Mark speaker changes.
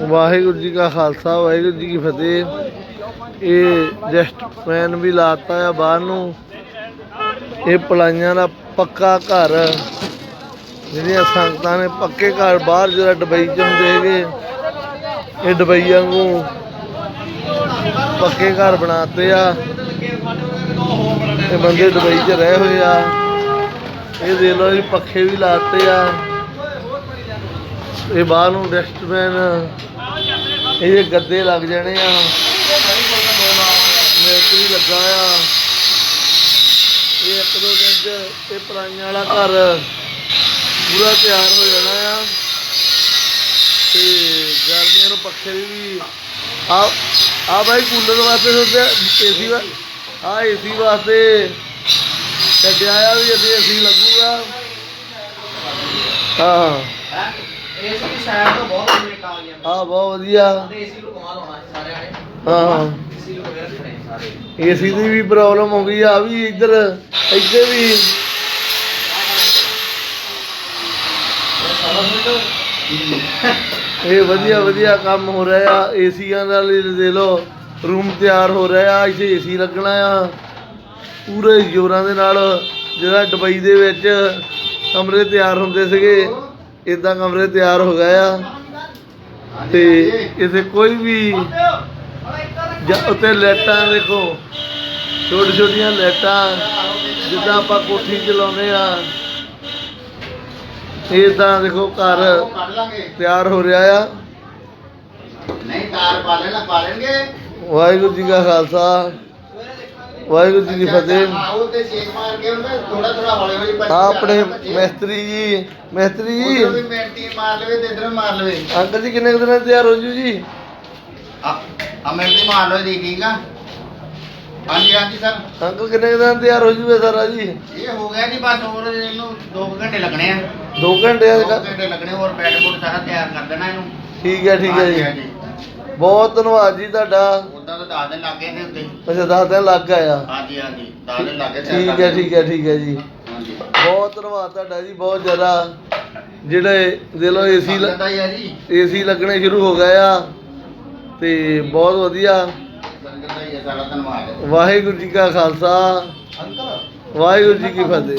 Speaker 1: ਵਾਹਿਗੁਰੂ ਜੀ ਕਾ ਖਾਲਸਾ, ਵਾਹਿਗੁਰੂ ਜੀ ਕੀ ਫਤਿਹ। ਇਹ ਜਸਟਮੈਨ ਵੀ ਲਾਤਾ ਆ ਬਾਹਰ ਨੂੰ। ਇਹ ਪਲਾਈਆਂ ਦਾ ਪੱਕਾ ਘਰ। ਜਿਹੜੀਆਂ ਸੰਗਤਾਂ ਨੇ ਪੱਕੇ ਘਰ ਬਾਹਰ ਜਿਹੜਾ ਦੁਬਈ ਚ ਹੁੰਦੇ ਹੈਗੇ ਇਹ ਦੁਬਈ ਵਾਂਗੂ ਪੱਕੇ ਘਰ ਬਣਾਤੇ ਆ। ਇਹ ਬੰਦੇ ਦੁਬਈ ਚ ਰਹੇ ਹੋਏ ਆ। ਇਹ ਦੇਖ ਲਓ ਜੀ, ਪੱਖੇ ਵੀ ਲਾਤੇ ਆ। ਇਹ ਬਾਹਰ ਨੂੰ ਡਸਟਬਿਨ ਇਹ ਗੱਦੇ ਲੱਗ ਜਾਣੇ ਆ। ਮਿਸਤਰੀ ਲੱਗਾ ਆ। ਇਹ ਇੱਕ ਦੋ ਦਿਨ ਚ ਇਹ ਪਰਾਈਆਂ ਵਾਲਾ ਘਰ ਪੂਰਾ ਤਿਆਰ ਹੋ ਜਾਣਾ ਆ। ਤੇ ਗਰਮੀਆਂ ਨੂੰ ਪੱਖੇ ਵੀ ਆ ਆ ਬਾਈ ਕੂਲਰ ਵਾਸਤੇ ਸੋਚਿਆ ਏਸੀ ਵਾ, ਆ ਏਸੀ ਵਾਸਤੇ ਛੱਡਿਆ ਆ ਵੀ ਅਸੀਂ ਏਸੀ ਲੱਗੂਗਾ। ਹਾਂ।
Speaker 2: ਏਸੀ ਦੀ ਤੋਂ ਬਹੁਤ ਵਧੀਆ ਕੰਮ ਆ ਗਿਆ
Speaker 1: ਆ ਬਹੁਤ ਵਧੀਆ।
Speaker 2: ਏਸੀ ਨੂੰ ਕਮਾਲ ਹੋਣਾ ਸੀ ਸਾਰਿਆਂ ਨੇ।
Speaker 1: ਹਾਂ।
Speaker 2: ਏਸੀ ਨੂੰ ਵਗੈਰਾ ਰੱਖਣੇ ਸਾਰੇ।
Speaker 1: ਏਸੀ ਦੀ ਵੀ ਪ੍ਰੋਬਲਮ ਹੋ ਗਈ ਆ ਵੀ ਇੱਧਰ ਇੱਥੇ ਵੀ। ਇਹ ਵਧੀਆ ਵਧੀਆ ਕੰਮ ਹੋ ਰਿਹਾ ਆ। ਏਸੀਆਂ ਦਾ ਲੈ ਦੇ ਲੋ ਰੂਮ ਤਿਆਰ ਹੋ ਰਿਹਾ ਆ ਇੱਥੇ ਏਸੀ ਲੱਗਣਾ ਆ। ਪੂਰੇ ਜ਼ੋਰਾਂ ਦੇ ਨਾਲ ਜਿਹੜਾ ਦੁਬਈ ਦੇ ਵਿੱਚ ਕਮਰੇ ਤਿਆਰ ਹੁੰਦੇ ਸੀਗੇ। ਇਦਾਂ ਕਮਰੇ ਤਿਆਰ ਹੋ ਗਏ ਆ ਤੇ ਇਥੇ ਕੋਈ ਵੀ ਜਾਂ ਉੱਤੇ ਲਾਈਟਾਂ ਦੇਖੋ ਛੋਟੀ ਛੋਟੀਆਂ ਲਾਈਟਾਂ ਜਿੱਦਾਂ ਆਪਾਂ ਕੋਠੀ ਚ ਲਾਉਂਦੇ ਆ। ਤਾਂ ਦੇਖੋ ਘਰ ਤਿਆਰ ਹੋ ਰਿਹਾ ਆ।
Speaker 2: ਨਹੀਂ ਤਾਰ ਪਾ ਲੈਣਾ ਪਾ ਲੈਣਗੇ।
Speaker 1: ਵਾਹਿਗੁਰੂ ਜੀ ਕਾ ਖਾਲਸਾ। ਵਾਹਿਗੁਰੂ ਜੀ ਕੀ ਫਤਿਹ।
Speaker 2: ਆਓ ਤੇ ਛੇਕ ਮਾਰ ਕੇ ਉਹਨੇ ਥੋੜਾ ਥੋੜਾ ਹੌਲੀ ਹੌਲੀ
Speaker 1: ਆ ਆਪਣੇ ਮਿਸਤਰੀ ਜੀ ਮਿਸਤਰੀ ਜੀ।
Speaker 2: ਵੀ ਮਿੰਟੀ ਮਾਰ ਲਵੇ ਤੇ ਇਧਰ ਮਾਰ ਲਵੇ।
Speaker 1: ਅੰਕਲ ਜੀ ਕਿੰਨੇ ਕੁ ਦਿਨਾਂ 'ਚ ਤਿਆਰ ਹੋ ਜੂ ਜੀ?
Speaker 2: ਆ ਆ ਦੀ ਆ? ਹਾਂਜੀ ਹਾਂਜੀ ਸਰ।
Speaker 1: ਅੰਕਲ ਕਿੰਨੇ ਕੁ ਦਿਨਾਂ 'ਚ ਤਿਆਰ ਹੋ ਜੂਗਾ ਸਾਰਾ ਜੀ?
Speaker 2: ਇਹ ਹੋ ਗਿਆ ਜੀ ਬਸ ਹੋਰ ਇਹਨੂੰ 2 ਘੰਟੇ ਲੱਗਣੇ ਆ।
Speaker 1: 2 ਘੰਟੇ
Speaker 2: 2
Speaker 1: ਦਾ
Speaker 2: ਘੰਟੇ ਲੱਗਣੇ ਹੋਰ ਬੈਡ ਬੁੱਡ ਸਾਰਾ ਤਿਆਰ ਕਰ ਦੇਣਾ ਇਹਨੂੰ।
Speaker 1: ਠੀਕ ਹੈ ਠੀਕ ਹੈ
Speaker 2: ਹਾਂਜੀ,
Speaker 1: ਜੀ
Speaker 2: ਹਾਂਜੀ।
Speaker 1: ਬਹੁਤ ਧੰਨਵਾਦ ਜੀ ਤੁਹਾਡਾ।
Speaker 2: ਉਦਾਂ ਤਾਂ 10 ਦਿਨ ਲੱਗੇ ਨੇ ਉੱਤੇ
Speaker 1: ਅੱਛਾ ਦਸ ਦਿਨ ਲੱਗ ਗਿਆ
Speaker 2: ਹਾਂਜੀ ਹਾਂਜੀ 10 ਦਿਨ ਲੱਗੇ
Speaker 1: ਠੀਕ ਹੈ ਠੀਕ ਹੈ ਠੀਕ ਹੈ ਜੀ।
Speaker 2: ਹਾਂਜੀ।
Speaker 1: ਬਹੁਤ ਧੰਨਵਾਦ ਤੁਹਾਡਾ ਜੀ ਬਹੁਤ ਜ਼ਿਆਦਾ। ਜਿਹੜੇ ਦੇ ਲੋ ਏਸੀ
Speaker 2: ਲੱਗਦਾ ਹੀ ਆ ਜੀ।
Speaker 1: ਏਸੀ ਲੱਗਣੇ ਸ਼ੁਰੂ ਹੋ ਗਏ ਆ। ਤੇ ਬਹੁਤ ਵਧੀਆ।
Speaker 2: ਸੰਗਤ ਦਾ ਹੀ ਆ ਸਾਰਾ ਧੰਨਵਾਦ।
Speaker 1: ਵਾਹਿਗੁਰੂ ਜੀ ਕਾ ਖਾਲਸਾ। ਵਾਹਿਗੁਰੂ ਜੀ ਕੀ ਫਤਿਹ।